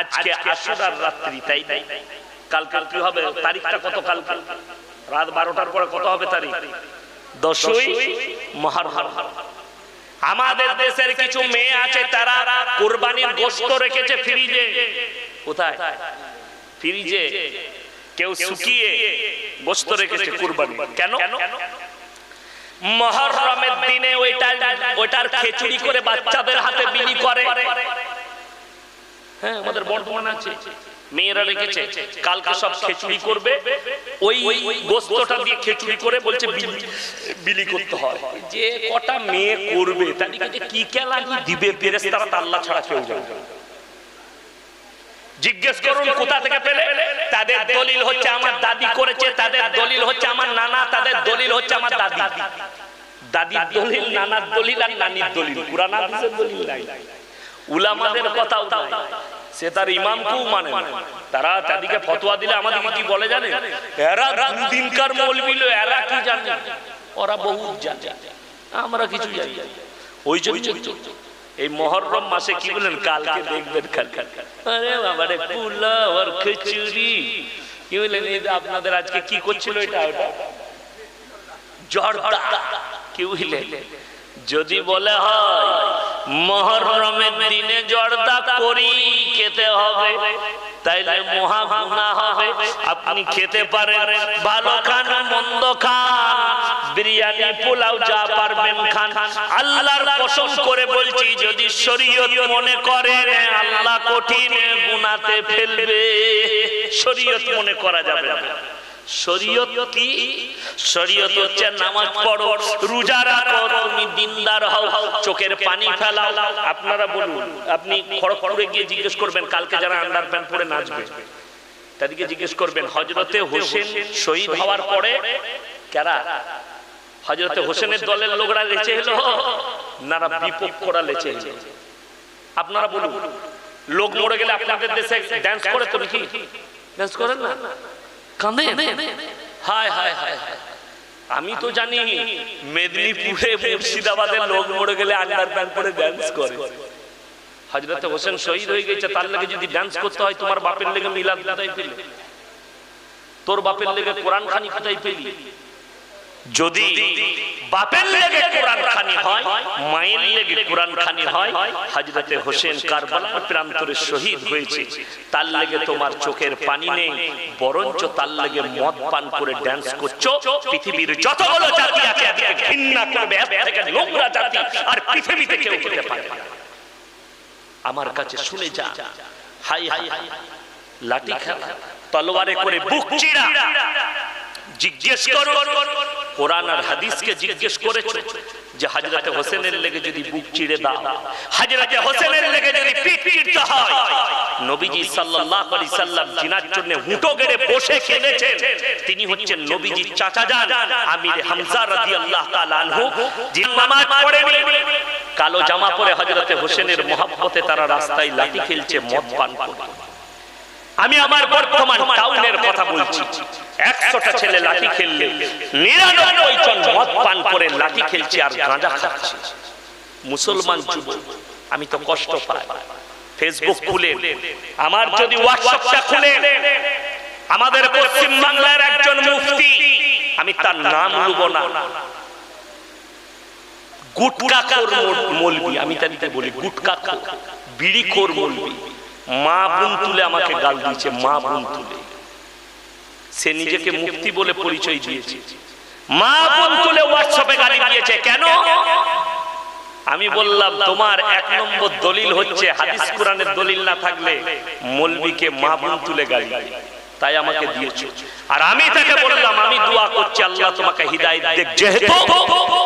আজকে আশুরার রাত্রি, তাই তাই কালকে কি হবে? তারিখটা কত কালকে? রাত বারোটার পরে কত হবে তারিখ? দশই মহারম। আমাদের দেশের কিছু মেয়ে আছে, তারা কোরবানির গোশত রেখেছে ফ্রিজে। কোথায়? ফ্রিজে। কেউ শুকিয়ে গোশত রেখেছে কোরবানি। কেন? মহরমের দিনে ওইটা ওইটার খেচুড়ি করে বাচ্চাদের হাতে বিলি করে। হ্যাঁ আমাদের বর্তমানে আছে। মেয়েরা রেখেছে কালকে সব খেচুড়ি করবে। ওই গোস্তটা দিয়ে খেচুড়ি করে বলছে বিলি করতে হয়। যে কটা মেয়ে করবে তাদেরকে কি দিবে ফেরেশতারা তো আল্লাহ ছাড়া কেউ না। জিজ্ঞেস করুন কোথা থেকে পেলে। তাদের দলিল হচ্ছে আমার দাদি করেছে তাদের দলিল হচ্ছে আমার নানা তাদের দলিল হচ্ছে আমার দাদি। দাদির দলিল নানার দলিল আর নানির দলিল। পুরান দলিল নাই। উলামাদের কথাও নাই সে তার ইমামকেও মানে না। তারা তাদিকে ফতোয়া দিলে আমাদের কি বলে জানে এরা দুদিনকার মৌলবিল এরা কি জানে? ওরা বহু জানে। আমরা কিছু জানি। ওই জন্য এই মহরম মাসে কি বলেন? কালকে দেখবেন খাল খাল আরে বাবারে, পোলাও খিচুড়ি। কি বলেন? এই আপনাদের আজকে কি করছিল এটা? ওটা জর্দা। কি বুঝলেন যদি বলে হয় মহরমের দিনে জর্দা করি খেতে হবে। তাইলে মহা গুনাহ হবে। আপনি খেতে পারেন, ভালো খান, মন্দ খান, বিরিয়ানি, পোলাও যা পারবেন খান। আল্লাহর কসম করে বলছি, যদি শরীয়ত মনে করেন আল্লাহ কঠিন গুনাতে ফেলবে। শরীয়ত মনে করা যাবে না। হচ্ছে নামাজ চোখের পানি আপনারা বলুন, আপনি গিয়ে জিজ্ঞেস করবেন, কালকে যারা আন্ডার পরে তাদেরকে জিজ্ঞেস করবেন শহীদ হওয়ার পরে কারা? হোসেনের দলের লোকরা লেচে এলো? নারা বিপক্ষরা লেচে এলো। আপনারা বলুন, লোক মরে গেলে আপনাদের দেশে করে করেন না? হায় হায় হায়। আমি তো জানি মেদিনীপুরে মুর্শিদাবাদের লোক মরে গেলে আন্ডার প্যান্ট পরে ড্যান্স করে। হজরত হোসেন শহীদ হয়ে গেছে, তার লাগে যদি ড্যান্স করতে হয়, তোমার বাপের লেগে মিলাদ কোথায় পেলি তোর বাপের লেগে কোরআন খানি কোথায় পেলি যদি বাপের লেগে কোরআন খানি হয় মায়ের লেগে কোরআন খানি হয় হোসেন কারবালার প্রান্তরে শহীদ হয়েছে। তার লেগে তোমার চোখের পানি নেই বরঞ্চ তার লেগে মদ পান করে ড্যান্স করছ। পৃথিবীর যতগুলো জাতি আছে এদিকে ঘৃণা করবে থেকে নোংরা জাতি আর পৃথিবীতে কেউ হতে পারে আমার কাছে শুনে যা। হাই হাই। লাঠি খেলা। তলোয়ারে করে বুক চিরা জিজ্ঞেস করো কোরআন আর হাদিসকে জিজ্ঞেস করেছ যে হাজরাতে হোসেনের লেগে যদি বুক চিড়ে দাও? হাজরাতে হোসেনের লেগে যদি হয়? নবীজি সাল্লাল্লাহু আলাইহি সাল্লাম জিনার জন্য হুঁটো গেড়ে বসে কেঁদেছেন তিনি হচ্ছেন নবীজির চাচা যান আমির হামজা রাদিয়াল্লাহু তাআলা আনহু। নামাজ পড়েনি। কালো জামা পরে হজরতে হোসেনের মহাব্বতে তারা রাস্তায় লাঠি খেলছে, মদ পান করে আমি আমার বর্তমান টাউনের কথা বলছি। একশোটা ছেলে লাঠি খেললে নিরানব্বই জন মদ পান করে লাঠি খেলছে আর গাঁজা খাচ্ছে। মুসলমান যুবক, আমি তো কষ্ট পাই। ফেসবুক খুলে, আমার যদি হোয়াটসঅ্যাপটা খুলে, আমাদের পশ্চিম বাংলার একজন মুফতি, আমি তার নাম লুব না। গুটকা খোর মলবি, আমি তাদেরকে বলি গুটকা বিড়ি খোর মলবি। মা বোন তুলে আমাকে গাল দিয়েছে মা বোন তুলে। সে নিজেকে মুক্তি বলে পরিচয় দিয়েছে। মা বোন তুলে হোয়াটসঅ্যাপে গালি দিয়েছে কেন? আমি বললাম তোমার এক নম্বর দলিল হচ্ছে হাদিস কোরআনের দলিল না থাকলে মলবিকে মা বোন তুলে গালি। তাই আমাকে দিয়েছ। আর আমি তাকে বললাম আমি দোয়া করছি আল্লাহ তোমাকে হিদায়ত দেখ যেহেতু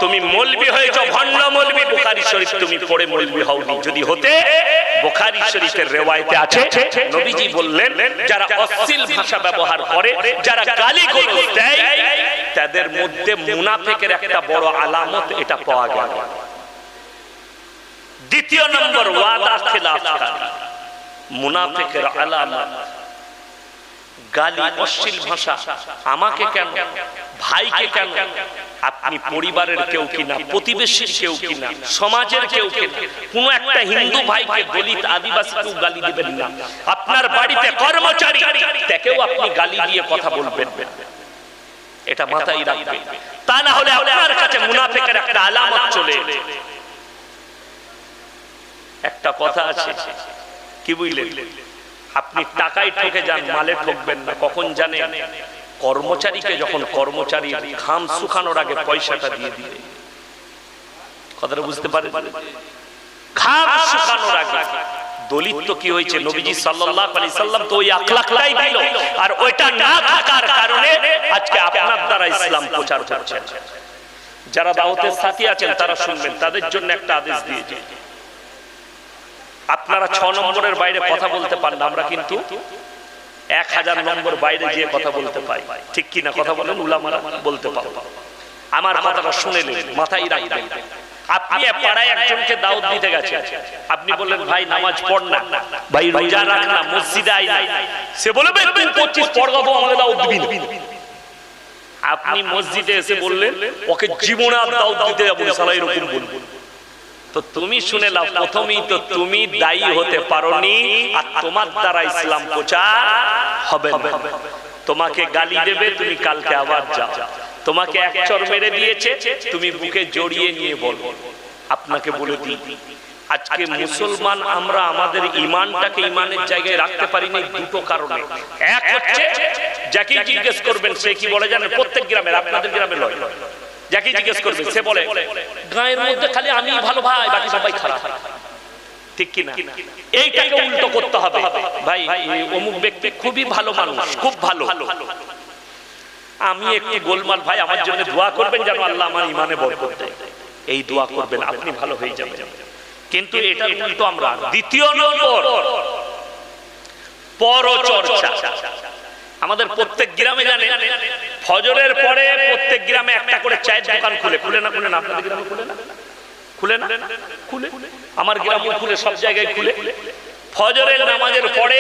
তুমি মলবি হয়েছো ভণ্ড মলবি বুখারী শরীফ তুমি পড়ে মলবি হওনি। যদি হতে বুখারী শরীফের রেওয়ায়েতে আছে নবীজি বললেন যারা অশ্লীল ভাষা ব্যবহার করে যারা গালি গলজ দেয় তাদের মধ্যে মুনাফিকের একটা বড় আলামত এটা পাওয়া গেল। দ্বিতীয় নম্বর ওয়াদা খেলাফ মুনাফিকের আলামত। গালি অশ্লীল ভাষা। আমাকে কেন? ভাইকে কেন? আপনি পরিবারের কেউ কিনা, প্রতিবেশীর কেউ কিনা, সমাজের কেউ কিনা, কোন একটা হিন্দু ভাইকে দলিত আদিবাসী কেউ গালি দিবেন না। আপনার বাড়িতে কর্মচারী, তাকেও আপনি গালি দিয়ে কথা বলবেন। এটা মাথায় রাখবেন তা না হলে আপনার কাছে মুনাফেকের একটা আলামত চলে একটা কথা আছে, কি বুঝলেন? আপনি টাকায় ঠকে যান, মালে ঠকবেন না। কখন জানেন কর্মচারীকে যখন কর্মচারী ঘাম শুকানোর আগে পয়সাটা দিয়ে দিবে। কথাটা বুঝতে পারে ঘাম শুকানোর আগে। দলিত তো কি হয়েছে? নবীজি সাল্লাম তো ওই দিল। আর ওইটা না থাকার কারণে আজকে আপনার দ্বারা ইসলাম প্রচার হচ্ছে যারা দাওয়াতের সাথী আছেন, তারা শুনবেন, তাদের জন্য একটা আদেশ দিয়েছে আপনারা ছ নম্বরের বাইরে কথা বলতে পারেন আমরা কিন্তু এক হাজার নম্বর বাইরে গিয়ে কথা বলতে পাই ঠিক কি না কথা বলেন? উলামারা বলতে পারো। আমার কথাটা শুনে নেন মাথায় রাখবেন। আপনি পাড়ায় একজনকে দাওয়াত দিতে গেছে আপনি বললেন ভাই নামাজ পড় না। ভাই রোজা রাখ না মসজিদে আই না। সে বলবে তুই করছিস পড়গাবো আমাকে দাওয়াত দিবি আপনি মসজিদে এসে বললেন ওকে জীবনে আর দাওয়াত দিতে যাব না, শালা এরকম বলব তো তুমি শুনে নাও, প্রথমেই তো তুমি দায়ী হতে পারোনি আর তোমার দ্বারা ইসলাম প্রচার হবে তোমাকে গালি দেবে, তুমি কালকে আবার যাও। তোমাকে এক চর মেরে দিয়েছে, তুমি বুকে জড়িয়ে নিয়ে বলো। আপনাকে বলে দিই, আজকে মুসলমান আমরা আমাদের ইমানটাকে ইমানের জায়গায় রাখতে পারি পারিনি দুটো কারণে। এক হচ্ছে যাকে জিজ্ঞেস করবেন, সে কি বলে জানেন? প্রত্যেক গ্রামের, আপনাদের গ্রামে লয়। যাকে জিজ্ঞেস করবেন সে বলে গায়ের মধ্যে খালি আমি ভালো ভাই বাকি সবাই খারাপ। ঠিক কি না? এইটাকে উল্টো করতে হবে। ভাই অমুক ব্যক্তি খুবই ভালো মানুষ খুব ভালো। আমি একটু গোলমাল ভাই আমার জন্য দোয়া করবেন যেন আল্লাহ আমার ইমানে বরকত দেয়। এই দোয়া করবেন আপনি ভালো হয়ে যাবেন। কিন্তু এটা উল্টো আমরা দ্বিতীয় নম্বর। পরচর্চা। আমাদের প্রত্যেক গ্রামে জানে ফজরের পরে প্রত্যেক গ্রামে একটা করে চায়ের দোকান খুলে। খুলে না খুলে না? খুলে না? খুলে আমার গ্রামে খুলে, সব জায়গায় খুলে। ফজরের নামাজের পরে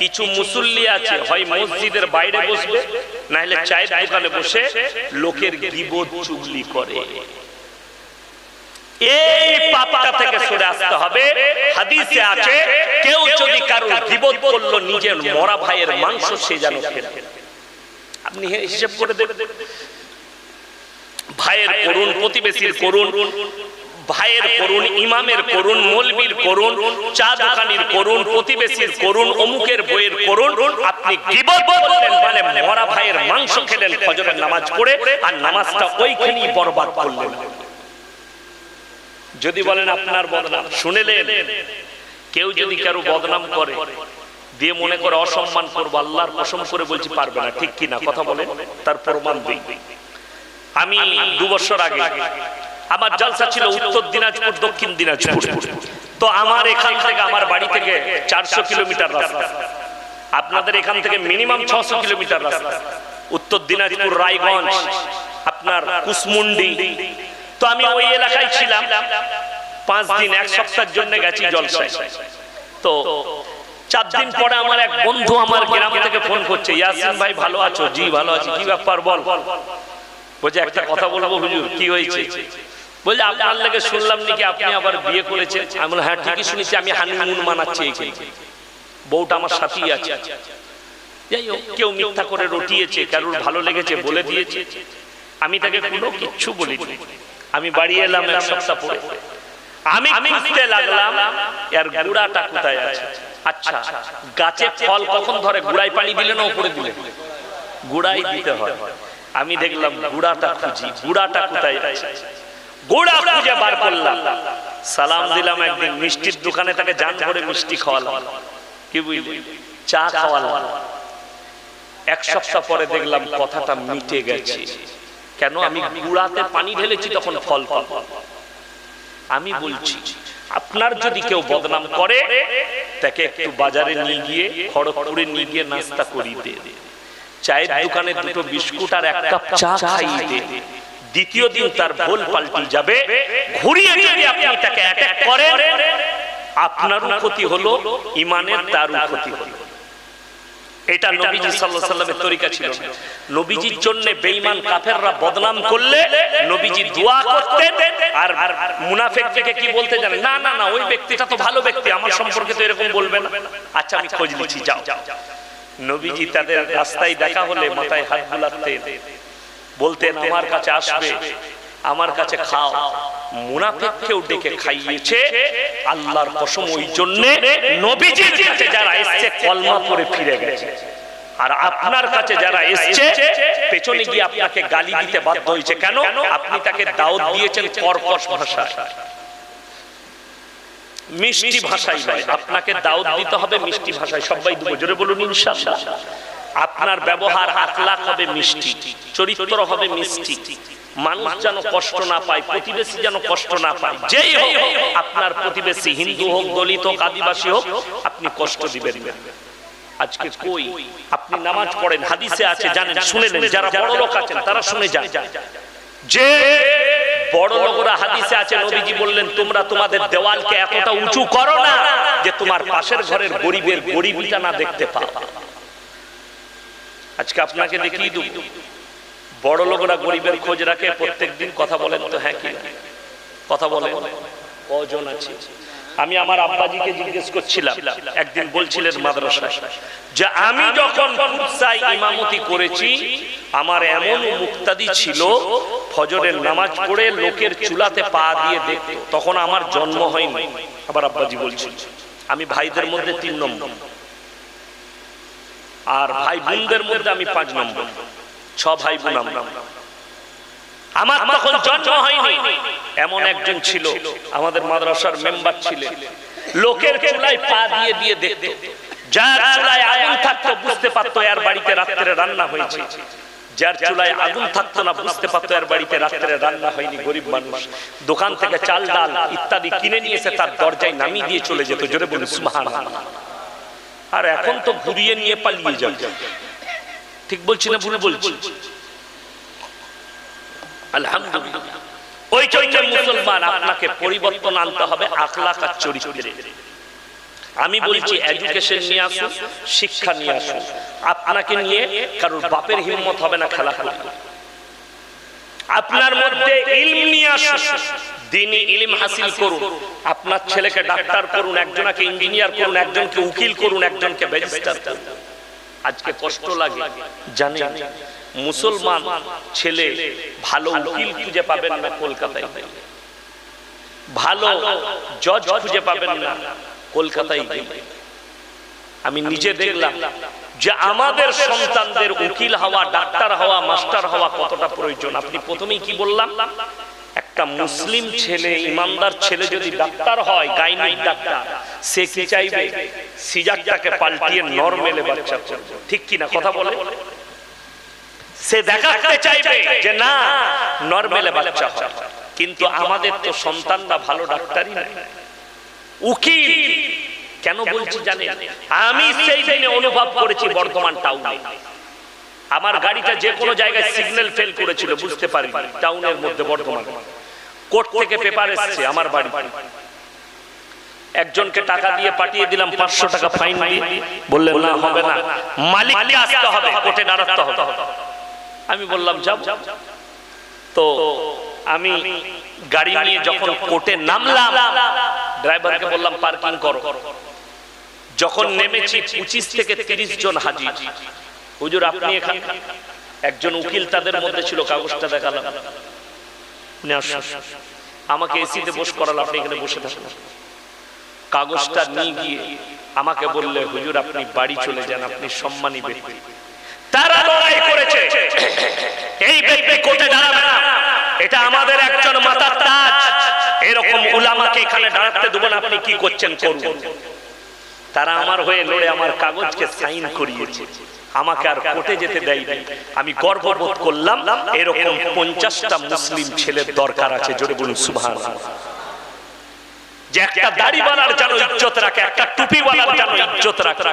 কিছু মুসল্লি আছে, হয় মসজিদের বাইরে বসবে না হলে চায়ের দোকানে বসে লোকের গিবত চুগলি করে। এই পাপটা থেকে সরে আসতে হবে। হাদিসে আছে, কেউ যদি কারও গিবত করল, নিজের মরা ভাইয়ের মাংস সে যেন আপনি হিসেব করে দেবেন ভাইয়ের করুন প্রতিবেশীর করুন ভাইয়ের করুন ইমামের করুন মলবির করুন চা দোকানির করুন প্রতিবেশীর করুন অমুকের বইয়ের করুন আপনি গিবত করলেন মানে মরা ভাইয়ের মাংস খেলেন ফজরের নামাজ পড়ে, আর নামাজটা ওইখানেই বরবাদ করলেন। যদি বলেন আপনার বদনাম শুনেলেন? কেউ যদি কারও বদনাম করে দিয়ে মনে করে অসম্মান করব আল্লাহর কসম করে বলছি পারবে না। ঠিক কিনা? কথা বলে তার প্রমাণ দিই। আমি দু বছর আগে আমার জলসা ছিল উত্তর দিনাজপুর দক্ষিণ দিনাজপুর। তো আমার এখান থেকে আমার বাড়ি থেকে চারশো কিলোমিটার রাস্তা। আপনাদের এখান থেকে মিনিমাম ছশো কিলোমিটার রাস্তা। উত্তর দিনাজপুর রায়গঞ্জ আপনার কুসমুন্ডি। তো আমি ওই এলাকায় ছিলাম। পাঁচ দিন এক সপ্তাহের জন্য গেছি জলসায়। তো চার দিন পরে আমার এক বন্ধু আমার গ্রাম থেকে ফোন করছে ইয়াসিন ভাই ভালো আছো? জি ভালো আছি কি ব্যাপার বল? বলছে একটা কথা বলব হুজুর কি হয়েছে? বলছে আপনার লেগে শুনলাম নাকি আপনি আবার বিয়ে করেছেন? আমি বললাম হ্যাঁ ঠিকই শুনেছি আমি হানিমুন মানাচ্ছি এখানে। বউটা আমার সাথেই আছে। যাই হোক কেউ মিথ্যা করে রটিয়েছে কারোর ভালো লেগেছে বলে দিয়েছে। আমি তাকে কোনো কিচ্ছু বলিনি আমি বাড়ি এলাম এক সপ্তাহ পরে। আমি খুঁজতে লাগলাম এর গুড়াটা কোথায় আছে? আচ্ছা গাছে ফল কখন ধরে? গুড়াই পানি দিলে না উপরে দিলে? গুড়াই দিতে হয়। আমি দেখলাম গুড়াটা খুঁজি গুড়াটা কোথায় আছে? গুড়া খুঁজে বার করলাম। সালাম দিলাম একদিন মিষ্টির দোকানে তাকে জান করে মিষ্টি খাওয়ালাম। কি বুঝলি? চা খাওয়ালাম। এক সপ্তাহ পরে দেখলাম কথাটা মিটে গেছে। কেন আমি গুড়াতে পানি ঢেলেছি তখন ফল পাবো? আমি বলছি, আপনার যদি কেউ বদনাম করে, তাকে একটু বাজারে নিয়ে গিয়ে খড়গপুরে নিয়ে গিয়ে নাস্তা করিয়ে দে। চায়ের দোকানে দুটো বিস্কুট আর এক কাপ চা খাইয়ে দে। দ্বিতীয় দিন তার ভুল পাল্টি যাবে। ঘুরিয়ে যদি আপনি তাকে অ্যাটাক করেন, আপনারও ক্ষতি হলো, ইমানের তারও ক্ষতি হলো। এটা নবীজি সাল্লাল্লাহু আলাইহি সাল্লামের তরিকা ছিল নবীজির জন্য বেঈমান কাফেররা বদনাম করলে নবীজি দোয়া করতেন। আর মুনাফিক থেকে কি বলতে জানেন? না না না ওই ব্যক্তিটা তো ভালো ব্যক্তি আমার সম্পর্কে তো এরকম বলবে না। আচ্ছা আমি খোঁজ নিচ্ছি যাও। নবীজি তাদের রাস্তায় দেখা হলে মাথায় হাত বুলাতেন। বলতেন। আমার কাছে আসবে। আমার কাছে খাও। মুনাফিককেও ডেকে খাইয়েছে। আল্লাহর কসম ওই জন্য নবীজির কাছে যারা এসেছে কলমা পড়ে ফিরে গেছে। আর আপনার কাছে যারা এসছে পেছনে গিয়ে আপনাকে গালি দিতে বাধ্য হয়েছে। কেন? আপনি তাকে দাওয়াত দিয়েছেন কর্কশ ভাষায়। মিষ্টি ভাষায় নয় আপনাকে দাওয়াত দিতে হবে মিষ্টি ভাষায়। সবাই দুটো জোরে বলুন ইনশাআল্লাহ আপনার ব্যবহার আখলাক হবে মিষ্টি। চরিত্র হবে মিষ্টি। মানুষ যেন কষ্ট না পায় প্রতিবেশী যেন কষ্ট না পায়। যেই হোক আপনার প্রতিবেশী হিন্দু হোক দলিত হোক আদিবাসী হোক আপনি কষ্ট দিবেন। না। আজকে কই? আপনি নামাজ পড়েন হাদিসে আছে জানেন শুনে নেন যারা বড় লোক আছেন তারা শুনে যান। যে বড় লোকরা হাদিসে আছে নবীজি বললেন তোমরা তোমাদের দেওয়ালকে এতটা উঁচু করো না যে তোমার পাশের ঘরের গরিবের গরিবিটা না দেখতে পাও আজকে আপনাকে দেখিয়ে দেব বড় লোকরা গরিবের খোঁজ রাখে, প্রত্যেক দিন কথা বলেন তো হ্যাঁ কি কথা বলেন কজন আছে? আমি আমার আব্বাজিকে জিজ্ঞেস করছিলাম, একদিন বলছিলেন মাদ্রাসায় যে আমি যখন কুৎসায় ইমামতি করেছি, আমার এমন মুক্তাদি ছিল, ফজরের নামাজ পড়ে লোকের চুলাতে পা দিয়ে দেখতো, তখন আমার জন্ম হয়নি। আবার আব্বাজি বলছিল আমি ভাইদের মধ্যে তিন নম্বর। আর ভাই বোনদের মধ্যে আমি পাঁচ নম্বর। ছ ভাই বোন আমরা আমার তখন জন্ম হয়নি। এমন একজন ছিল। আমাদের মাদ্রাসার মেম্বার ছিলেন। লোকের চুলায় পা দিয়ে দিয়ে দেখতো। যার চুলায় আগুন থাকতো বুঝতে পারতো এর বাড়িতে রাত্রে রান্না হয়েছে। যার চুলায় আগুন থাকতো না বুঝতে পারতো এর বাড়িতে রাত্রে রান্না হয়নি গরিব মানুষ। দোকান থেকে চাল ডাল ইত্যাদি কিনে নিয়েছে তার দরজায় নামিয়ে দিয়ে চলে যেত। জোরে বলুন সুবহানাল্লাহ। আর এখন তো ঘুরিয়ে নিয়ে পালিয়ে যাবে। ঠিক বলছি না ভুল বলছি? আলহামদুলিল্লাহ। ওই জন্য মুসলমান আপনাকে পরিবর্তন আনতে হবে আখলাক আর চরিত্রে। আমি বলছি এডুকেশন নিয়ে আসুন শিক্ষা নিয়ে আসুন। আপনাকে নিয়ে কারোর বাপের হিম্মত হবে না খেলা খেলা আপনার মধ্যে ইলম নিয়ে আসুন। দিনই ইলম হাসিল করুন। আপনার ছেলেকে ডাক্তার করুন একজনকে ইঞ্জিনিয়ার করুন একজনকে উকিল করুন একজনকে ব্যারিস্টার করুন। আজকে কষ্ট লাগে। জানেন মুসলমান ছেলে ভালো উকিল খুঁজে পাবেন না কলকাতায়। ভালো জজ খুঁজে পাবেন না কলকাতায় আমি নিজে দেখলাম যে আমাদের সন্তানদের উকিল হওয়া ডাক্তার হওয়া মাস্টার হওয়া কতটা প্রয়োজন? আপনি প্রথমেই কি বললাম? একটা মুসলিম ছেলে, ইমানদার ছেলে যদি ডাক্তার হয়, গাইনিক ডাক্তার, সে কি চাইবে? সিজারটাকে পাল্টিয়ে নরমেলে বাচ্চা করবে। ঠিক কি না কথা বলে? সে দেখাতে চাইবে যে না নরমেলে বাচ্চা হয়। কিন্তু আমাদের তো সন্তানরা ভালো ডাক্তারই নাই। উকিল! কেন বলছি জানেন? আমি সেই দিনে অনুভব করেছি বর্ধমান টাউনে আমার গাড়িটা যে কোনো জায়গায় সিগন্যাল ফেল করেছিল, বুঝতে পারি টাউনের মধ্যে বর্ধমান। কোর্ট থেকে পেপার এসছে আমার বাড়ি। একজনকে টাকা দিয়ে পাঠিয়ে দিলাম পাঁচশো টাকা ফাইন বললেন না হবে না। মালিককে আসতে হবে কোর্টে দাঁড়াতে হবে। আমি বললাম যাব তো আমি গাড়ি নিয়ে যখন কোর্টে নামলাম ড্রাইভারকে বললাম পার্কিং করো। যখন নেমেছি পঁচিশ থেকে তিরিশ জন হাজির। হুজুর। আপনি এখানে একজন উকিল তাদের মধ্যে ছিল কাগজটা দেখালাম। উনি আসুন। আমাকে এসিতে বস করাল আপনি এখানে বসে থাকুন। কাগজটা নিয়ে গিয়ে আমাকে বললে হুজুর আপনি বাড়ি চলে যান আপনি সম্মানী ব্যক্তি। তারা লড়াই করেছে। এই ব্যক্তি কোর্টে দাঁড়াবে না। এটা আমাদের একজন মাতার তাজ। এরকম উলামাকে এখানে দাঁড়াতে দেবো না আপনি কি করছেন করুন। তারা আমার হয়ে লড়ে আমার কাগজকে সাইন করিয়েছে। আমাকে আর কোর্টে যেতে দেয়নি। আমি গর্ববোধ করলাম। এরকম পঞ্চাশটা মুসলিম ছেলের দরকার আছে। জোরে বলুন সুবহান যে একটা দাড়িওয়ালার যেন ইজ্জত রাখে একটা টুপিওয়ালার যেন ইজ্জত রাখে।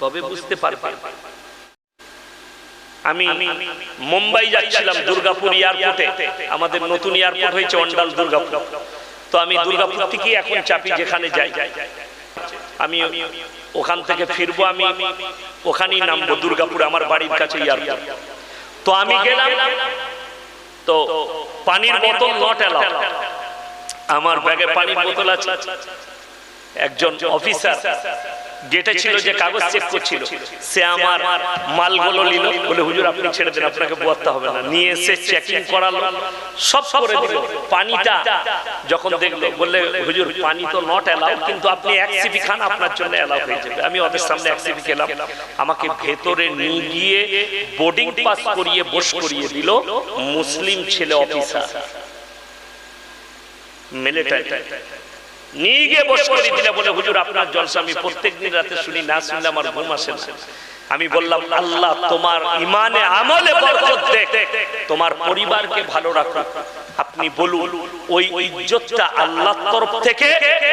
তবে বুঝতে পারবে। আমি মুম্বাই যাচ্ছিলাম দুর্গাপুর এয়ারপোর্টে। আমাদের নতুন এয়ারপোর্ট হয়েছে অন্ডাল দুর্গাপুর। তো আমি দুর্গাপুর থেকে এখন চাপি যেখানে যাই। যাই। আমি ওখান থেকে ফিরবো আমি ওখানেই নামবো দুর্গাপুর আমার বাড়ির কাছে এয়ারপোর্ট তো আমি গেলাম তো পানির বোতল নট এলাম আমার ব্যাগে পানির বোতল আছে। একজন অফিসার গেটে ছিল যে কাগজ চেক করছিল। সে আমার মালগুলো নিল। বলে হুজুর আপনি ছেড়ে দেন আপনাকে বোয়াতে হবে না। নিয়ে এসে চেকিং করালো। সব করে দিল। পানিটা যখন দেখল বললে হুজুর পানি তো নট এলাও কিন্তু আপনি এক সিপি খান আপনার জন্য এলাও হয়ে যাবে। আমি ওদের সামনে এক সিপি খেলাম। আমাকে ভেতরে নিয়ে গিয়ে বোর্ডিং পাস করিয়ে বস করিয়ে দিল মুসলিম ছেলে অফিসার মিলিটারি করে দিলে বলে, হুজুর, আপনার জলসা আমি রাতে শুনি, না শুনলে আমার ঘুম আসে না। আমি বললাম, আল্লাহ, তোমার ইমানে আমলে বরকত দেখ, তোমার পরিবারকে ভালো রাখো। আপনি বলুন, ওই ইজ্জতটা আল্লাহর তরফ থেকে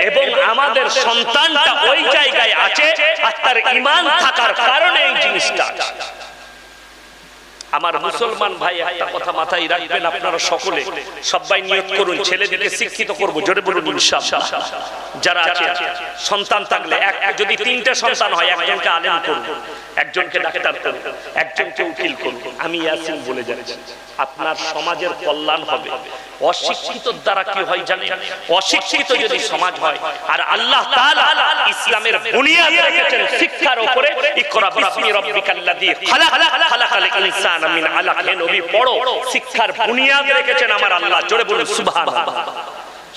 এবং আমাদের সন্তানটা ওই জায়গায় আছে, আর তার ইমান থাকার কারণে এই জিনিসটা আছে। আমার মুসলমান ভাই একটা কথা মাথায় রাখবেন আপনারা সকলে। সবাই নিয়ত করুন, ছেলেদেরকে শিক্ষিত করব, জোরে বলুন যারা সন্তান থাকলে যদি তিনটে সন্তান হয়, একজনকে আলেম করুন, একজনকে ডাক্তার করুন, একজনকে উকিল করুন। আমি ইয়াসিন বলে যাচ্ছি, আপনার সমাজের কল্যাণ হবে। অশিক্ষিত দ্বারা কি হয় জানেন? অশিক্ষিত যদি সমাজ হয়, আর আল্লাহ ইসলামের বুনিয়াদ শিক্ষার উপরে, ইকরা বিসমি রাব্বিকাল্লাযী খালাক খালাকাল ইনসানা। মিন আলাক হে নবী পড়ো, শিক্ষার বুনিয়াদ রেখেছেন আমার আল্লাহ। জোরে বলুন, সুবহানাল্লাহ।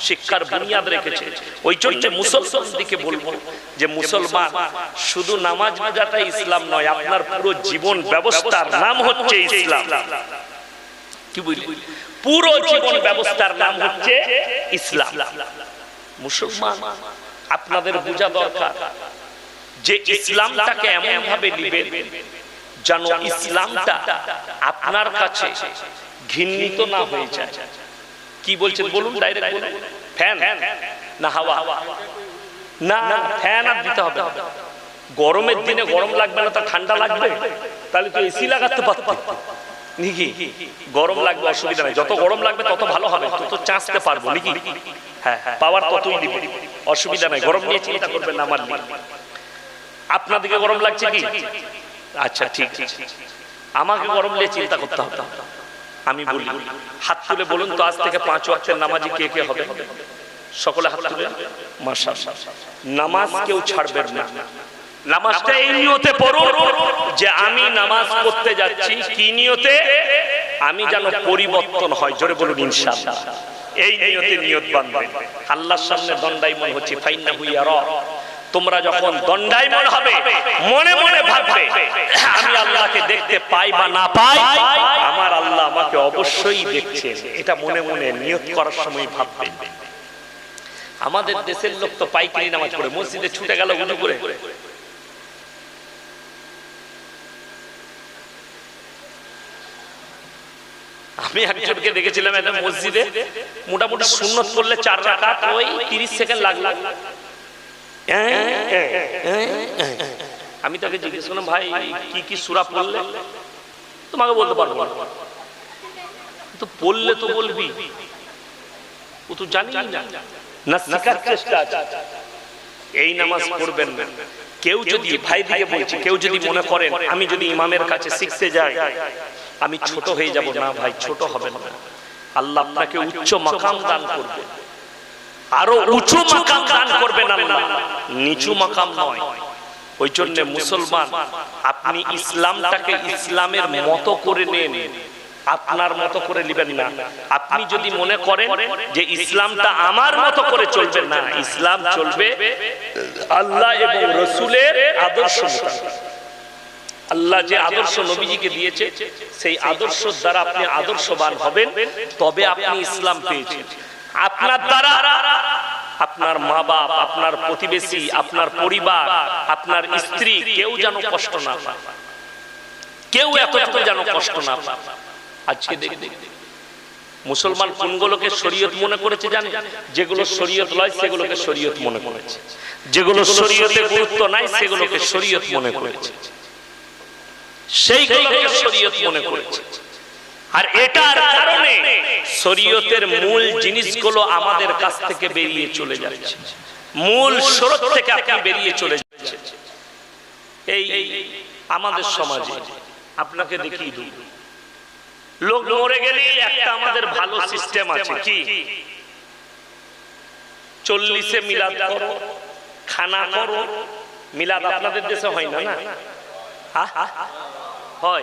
শিক্ষার বুনিয়াদ রেখেছে। ওই জন্য মুসলমান দিকে বলব যে মুসলমান শুধু নামাজ ইসলাম নয়, আপনার পুরো জীবন ব্যবস্থার নাম হচ্ছে ইসলাম। কি বুঝলি? পুরো জীবন ব্যবস্থার নাম হচ্ছে ইসলাম। মুসলমান, আপনাদের বোঝা দরকার যে ইসলামটাকে এমন ভাবে নিবেন যেন ইসলামটা আপনার কাছে ঘৃণিত না হয়ে যায়। কি বলছেন? বলুন ডাইরেক্ট বলুন। ফ্যান। না হাওয়া। না ফ্যান আর দিতে হবে গরমের দিনে গরম লাগবে না তো ঠান্ডা লাগবে। তাহলে তো এসি লাগাতে পারতো। নাকি? গরম লাগবে অসুবিধা নাই। যত গরম লাগবে তত ভালো হবে। তত চাঁচতে পারব নাকি? হ্যাঁ পাওয়ার ততই দিব। অসুবিধা নাই। গরম নিয়ে চিন্তা করবেন না আমার আপনাদেরকে গরম লাগছে কি? আচ্ছা ঠিক আছে। আমাকে গরম নিয়ে চিন্তা করতে হবে। আমি বলি হাত তুলে বলুন তো আজ থেকে পাঁচ ওয়াক্তের নামাজি কে কে হবে? সকলে হাত তুলে? মাশা নামাজ কেউ ছাড়বেন না। নামাজটা এই নিয়তে পড়ুন যে আমি নামাজ পড়তে যাচ্ছি। কি নিয়তে? আমি যেন পরিবর্তন হয়। জোরে বলুন ইনশাআল্লাহ। এই নিয়তে নিয়ত বাঁধবেন আল্লাহর সামনে দণ্ডায়মন হচ্ছে ফাইন্না হুইয়া র তোমরা যখন দণ্ডায়মন হবে মনে মনে ভাববে আমি আল্লাহকে দেখতে পাই বা না পাই আমার আল্লাহ আমাকে অবশ্যই দেখছেন। এটা মনে মনে নিয়ত করার সময় ভাববে আমাদের দেশের লোক তো পাইকারি নামাজ পড়ে মসজিদে ছুটে গেল উজু করে। আমি একজনকে দেখেছিলাম একটা মসজিদে মোটামুটি সুন্নত করলে চার রাকাত ওই তিরিশ সেকেন্ড লাগল। আমি তাকে জিজ্ঞেস করলাম, ভাই, কি কি সুরা পড়লে? তোমাকে বলতে পারব তো পড়লে তো বলবি। ও তো জানি চেষ্টা এই নামাজ পড়বেন না। কেউ যদি ভাই দিকে বলছি, কেউ যদি মনে করেন, আমি যদি ইমামের কাছে শিখতে যাই, আমি ছোট হয়ে যাব। না ভাই, ছোট হবে না। আল্লাহ আপনাকে উচ্চ মাকাম দান করবে। আরও উঁচু মাকাম দান করবেন আল্লাহ। নিচু মাকাম নয়। ওই জন্য মুসলমান আপনি ইসলামটাকে ইসলামের মতো করে নেন। আপনার মতো করে নেবেন না। আপনি যদি মনে করেন যে ইসলামটা আমার মতো করে চলবে না। ইসলাম চলবে আল্লাহ এবং রসুলের আদর্শ। আল্লাহ যে আদর্শ নবীজিকে দিয়েছে সেই আদর্শ দ্বারা আপনি আদর্শবান হবেন তবে আপনি ইসলাম পেয়েছেন। আপনার দ্বারা আপনার মা বাপ আপনার প্রতিবেশী, আপনার পরিবার, আপনার স্ত্রী কেউ যেন কষ্ট না কেউ এতটুকু যেন কষ্ট না আজকে দেখবে মুসলমান কোনগুলোকে শরীয়ত মনে করেছে জানে যেগুলো শরীয়ত লয়, সেগুলোকে শরীয়ত মনে করেছে। যেগুলো শরীয়তে গুরুত্ব নাই, সেগুলোকে শরীয়ত মনে করেছে। সেইগুলোকে শরীয়ত মনে করেছে। আর এটার কারণে শরীয়তের মূল জিনিসগুলো আমাদের কাছ থেকে বেরিয়ে চলে যাচ্ছে। মূল স্রোত থেকে আপনি বেরিয়ে চলে যাচ্ছে এই আমাদের সমাজে আপনাকে দেখিয়ে দিই। লোক মরে গেলে একটা আমাদের ভালো সিস্টেম আছে কি? চল্লিশে মিলাদ করো, খানা করো, মিলাদ আপনাদের দেশে হয় না না? হয়।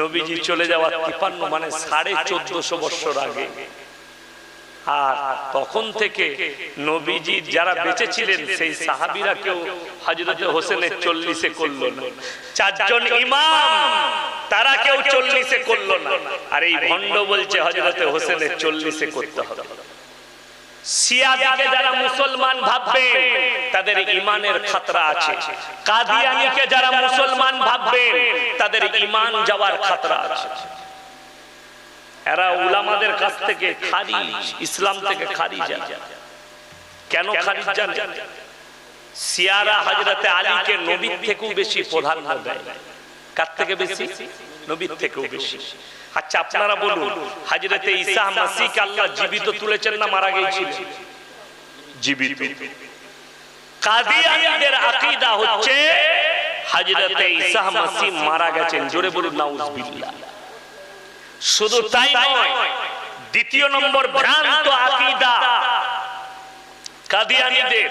নবীজি চলে যাওয়ার তিপান্ন মানে সাড়ে চোদ্দশো বৎসর আগে। আর তখন থেকে নবীজি যারা বেঁচে ছিলেন সেই সাহাবিরা কেউ হজরতে হোসেনের চল্লিশে করল না। চারজন ইমাম, তারা কেউ চল্লিশে করল না। আর এই ভণ্ড বলছে হজরতে হোসেনের চল্লিশে করতে হবে। সিয়াদিকে যারা মুসলমান ভাববে তাদের ইমানের খাতরা আছে। কাদিয়ানিকে যারা মুসলমান ভাববে তাদের ইমান যাওয়ার খাতরা আছে। এরা উলামাদের কাছ থেকে খারিজ ইসলাম থেকে খারিজ। কেন খারিজ জানে? সিয়ারা হজরতে আলীকে নবীর থেকেও বেশি প্রাধান্য দেয়। কার থেকে বেশি? নবীর থেকেও বেশি। আচ্ছা আপনারা বলুন হাজরতে ঈসা মাসিকে আল্লাহ জীবিত তুলেছেন না মারা গিয়েছিলেন? জীবিত। কাদিয়ানীদের আকীদা হচ্ছে হযরতে ঈসা মাসি মারা গেছেন। জোরে বলুন নাউজুবিল্লাহ। শুধু তাই নয় দ্বিতীয় নম্বর ভ্রান্ত আকীদা। কাদিয়ানীদের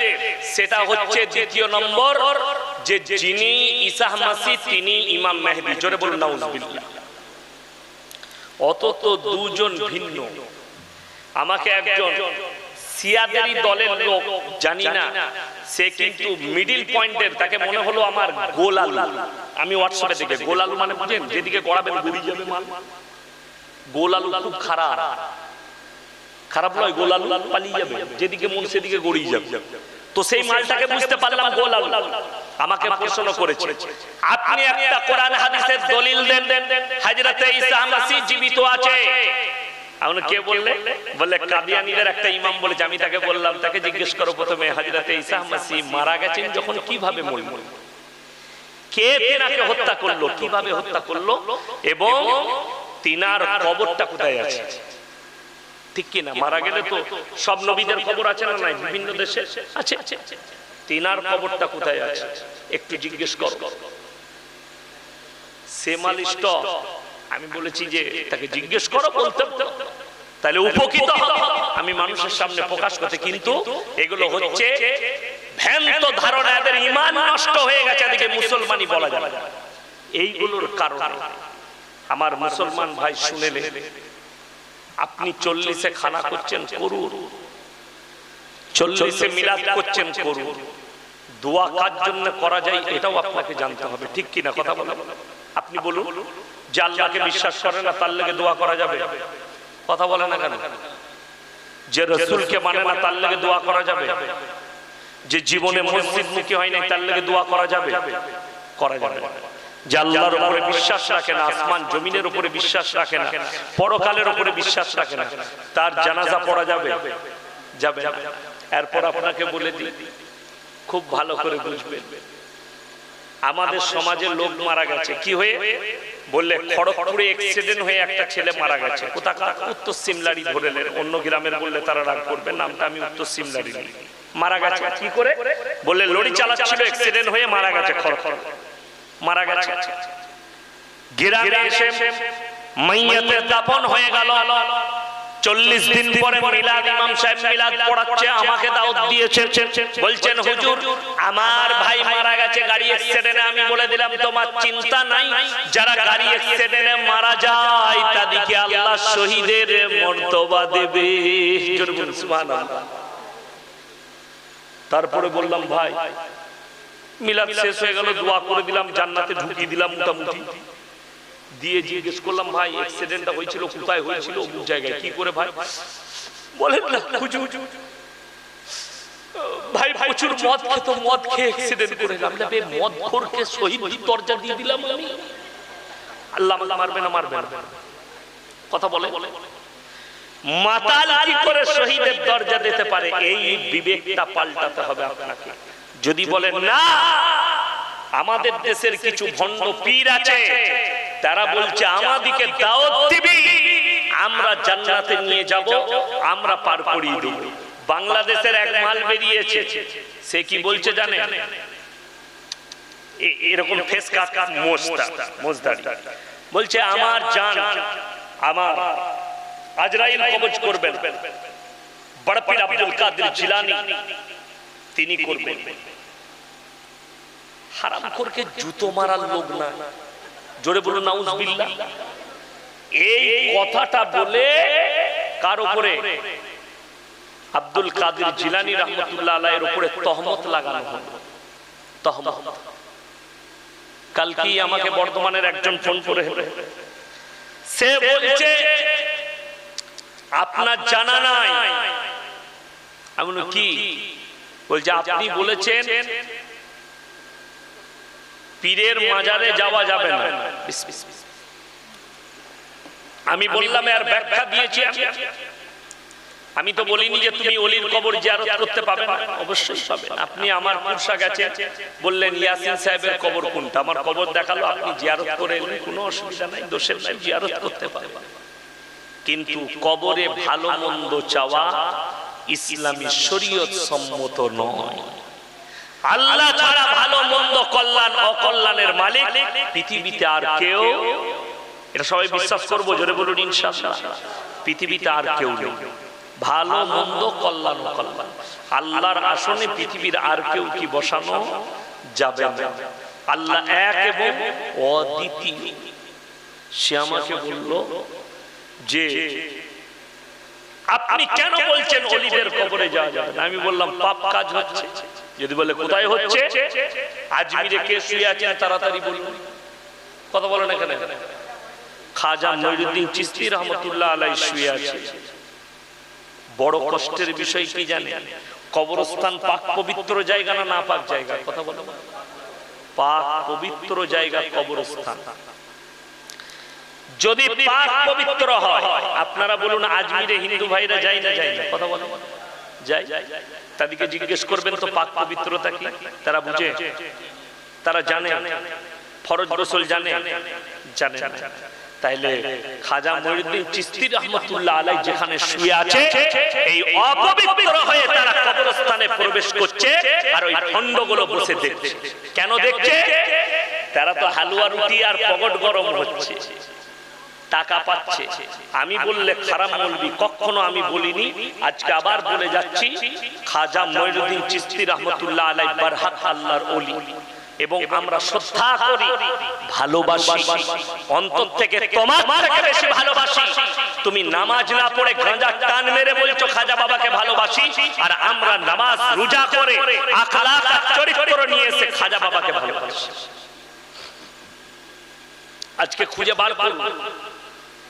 সেটা হচ্ছে দ্বিতীয় নম্বর যে যিনি ঈসা মাসি তিনি ইমাম মেহেদী। জোরে বলুন, নাউজুবিল্লাহ। অত তো দুজন ভিন্ন। আমাকে একজন সিয়াদেরই দলের লোক, জানি না, সে কিন্তু মিডিল পয়েন্টের, তাকে মনে হলো আমার গোলালু। আমি হোয়াটসঅ্যাপে দেখে গোলালু মানে বুঝেন? যেদিকে গড়াবেন গড়িয়ে যাবে মাল। গোলালু খুব খারাপ। খারাপ নয়, গোলালু পালিয়ে যাবে। যেদিকে মন সেদিকে গড়িয়ে যাবে। তো সেই মালটাকে বুঝতে পারলাম গোলালু। আমাকে প্রশ্ন করেছে আপনি একটা কোরআন হাদিসের দলিল দেন। হযরতে ঈসা মাসিহ জীবিত আছে। আমরা কে বললে? বললে? কাদিয়ানীদের একটা ইমাম বলেছে আমি তাকে বললাম তাকে জিজ্ঞেস করো প্রথমে হযরতে ঈসা মারা গেছেন যখন কীভাবে মরল? কে তিনাকে হত্যা করল? কীভাবে হত্যা করল? এবং তিনার কবরটা কোথায় আছে? ঠিক কি না মারা গেলে তো সব নবীদের খবর আছে না নাই? বিভিন্ন দেশে। আছে। তিনার কবরটা কোথায় আছে? একটু জিজ্ঞেস কর। সেমালিষ্ট আমি বলেছি যে তাকে জিজ্ঞেস করো বলতে। তাহলে উপকৃত আমি মানুষের সামনে প্রকাশ করতে, কিন্তু এগুলো হচ্ছে ভ্যান্ত ধারণা। এদের ইমান নষ্ট হয়ে গেছে। এদিকে মুসলমানই বলা যাবে। এইগুলোর কারণে। আমার মুসলমান ভাই শুনেলে, আপনি চল্লিশে খানা করছেন, করুন। চল্লিশে মিলাদ করছেন, করুন। দোয়া কার জন্য করা যায় এটাও আপনাকে জানতে হবে। ঠিক কিনা কথা বলেন আপনি বলুন যে আল্লাহকে বিশ্বাস করে না তার লেগে দোয়া করা যাবে? কথা বলে না কেন? যে রসুলকে মানে না তার লেগে দোয়া করা যাবে? যে জীবনে মসজিদ মুখী হয় নাই তার লেগে দোয়া করা যাবে? করা যাবে। যে আল্লাহর উপরে বিশ্বাস রাখে না আসমান জমিনের উপরে বিশ্বাস রাখে না পরকালের উপরে বিশ্বাস রাখে না। তার জানাজা পড়া যাবে। যাবে। এরপর আপনাকে বলে দিই খুব ভালো করে বুঝবেন। আমাদের সমাজে লোক মারা গেছে। কি হয়ে? বললে খড়গপুরে অ্যাক্সিডেন্ট হয়ে একটা ছেলে মারা গেছে। কোথাকার? উত্তর সিমলারি ধরে নেন অন্য গ্রামের বললে তারা রাগ করবে। নামটা আমি উত্তর সিমলারি। মারা গেছে। কি করে? বললে লরি চালাচ্ছিল অ্যাক্সিডেন্ট হয়ে মারা গেছে খড়খড় মারা গেছে। গ্রামে এসে মাইয়াতের দাফন হয়ে গেল। চল্লিশ দিন পরে মিলাদ ইমাম সাহেব মিলাদ পড়াচ্ছে, আমাকে দাওয়াত দিয়েছেন। বলছেন, হুজুর, আমার ভাই মারা গেছে, গাড়ি অ্যাক্সিডেন্টে আমি বলে দিলাম, তোমার চিন্তা নাই। যারা গাড়ি অ্যাক্সিডেন্টে মারা যায়, তাদেরকে আল্লাহ শহীদের মর্তবা দেবে। তারপরে বললাম, ভাই, মিলাদ শেষ হয়ে গেল, দোয়া করে দিলাম, জান্নাতে ঢুকিয়ে দিলাম মোটামুটি। দিয়ে জিজ্ঞেস করলাম, ভাই অ্যাক্সিডেন্টটা হয়েছিল, কোথায় হয়েছিল অমুক জায়গায়? কি করে ভাই? বলেন না ভাই, প্রচুর মদ খেত, মদ খেয়ে অ্যাক্সিডেন্ট করে গেলাম বে মদ খোরকে দরজা দিয়ে দিলাম আমি। আল্লাহ আমাকে মারবে না মারবে না কথা বলে। মাতাল কি করে শহীদের দরজা দিতে পারে? এই বিবেকটা পাল্টাতে হবে আপনাকে। যদি বলেন, না, আমাদের দেশের কিছু ভণ্ড পীর আছে তারা বলছে আমাদিকে দাওয়াত দিবি আমরা জান্নাতে নিয়ে যাব আমরা পার করিয়ে দেব। বাংলাদেশের এক মাল বেরিয়েছে। সে কি বলছে জানে এরকম ফেস কাট মোস্তা মোজদারি বলছে আমার জান আমার আজরাইল কবজ করবেন। বড়পীর আব্দুল কাদের জিলানি তিনি করবেন। হারাম করকে জুতো মারার লোক না। জোরে বলুন নাউজবিল্লাহ। এই কথাটা বলে কার উপরে? আব্দুল কাদের জিলানি রহমতুল্লাহ আলাইয়ের উপরে তহমত লাগানো হলো। তহমত। কালকেই আমাকে বর্ধমানের একজন ফোন করে সে বলছে আপনার জানা নাই। বললাম, কি? বলছে আপনি বলেছেন পীরের মাজারে যাওয়া যাবে না। আমি বললাম আর ব্যাখ্যা দিয়েছি আমি। তো বলিনি যে তুমি অলির কবর জিয়ারত করতে পাবে না। অবশ্যই পাবে আপনি আমার কুরসা গেছে বললেন ইয়াসিন সাহেবের কবর কোনটা? আমার কবর দেখাল আপনি জিয়ারত করে এলেন কোনো অসুবিধা নাই দোষের নাই জিয়ারত করতে পারবেন কিন্তু কবরে ভালো মন্দ চাওয়া ইসলামী শরীয়ত সম্মত নয়। আল্লাহ ছাড়া ভালো মন্দ কল্যাণ অকল্যাণের মালিক পৃথিবীতে আর কেউ এটা সবাই বিশ্বাস করব জোরে বলুন ইনশাআল্লাহ পৃথিবীতে আর কেউ নেই। ভালো মন্দ কল্যাণ অকল্যাণ। আল্লাহর আসনে পৃথিবীর আর কেউ কি বসানো যাবে না। আল্লাহ এক এবং অদ্বিতীয়। সে আমাকে বলল যে আপনি কেন বলছেন অলিদের কবরে যাওয়া যাবে না? আমি বললাম পাপ কাজ হচ্ছে। যদি বলে কোথায় হচ্ছে? আজমিরে কে শুয়ে আছেন তাড়াতাড়ি বলুন। কথা বলেন এখানে খাজা মঈনুদ্দিন চিস্তি রহমতুল্লাহ আলাই শুয়ে আছে। বড় কষ্টের বিষয় কি জানেন কবরস্থান পাক পবিত্র জায়গা না না পাক জায়গা? কথা বলো। পাক পবিত্র জায়গা কবরস্থান। যদি পাক পবিত্র হয়, আপনারা বলুন, আজমিরে হিন্দু ভাইরা যায় না যায় না? কথা বলো যায়। তাদেরকে জিজ্ঞেস করবেন, তো পাক পবিত্রতা কি? তারা বুঝে। তারা জানে। ফরজ গোসল জানে। জানে তাইলে খাজা মঈনুদ্দিন চিস্তি রহমতুল্লাহ আলাই যেখানে শুয়ে আছে, এই অপবিত্র হয়ে তারা কবরস্থানে প্রবেশ করছে আর ওই খণ্ডগুলো বসে দেখছে। কেন দেখছে? তারা তো হালুয়া রুটি আর পগট গরম হচ্ছে। টাকা পাচ্ছে। আমি বললে খারাপ বলবি, কখনো আমি বলিনি। আজকে আবার বলে যাচ্ছি, খাজা মঈনুদ্দিন চিস্তি রহমতুল্লাহ আলাই বারহাত আল্লাহর ওলি। এবং আমরা শ্রদ্ধা করি, ভালোবাসি, অন্তর থেকে তোমার থেকে বেশি ভালোবাসি। তুমি নামাজ না পড়ে গাঁজা টান মেরে বলছো, খাজা বাবাকে ভালোবাসি, আর আমরা নামাজ রোজা করে আখলাক চরিত্র নিয়ে এসে খাজা বাবাকে ভালোবাসি। আজকে খুঁজে বার করুন।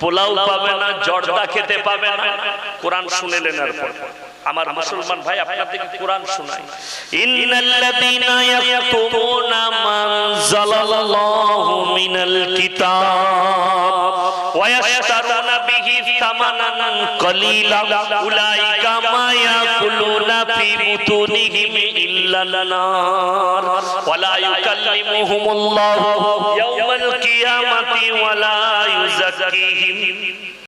পোলাও পাবে না জর্দা খেতে পাবে না। কোরআন শুনেলেন আর পর আমার মুসলমান ভাই আপনাদেরকে কোরআন শোনাই ইন্নাল্লাযীনা ইয়াকতুমুনা মান জালালাল্লাহু মিনাল কিতাব। ওয়া সামানান কলিলা উলাইকা মা ইয়াকুলুনা ফি বুতুনিহিম ইল্লাল নার। ওয়া লা ইউকাল্লিমুহুমুল্লাহু ইয়াওমাল কিয়ামাতি ওয়া লা ইউযাক্কিহিম।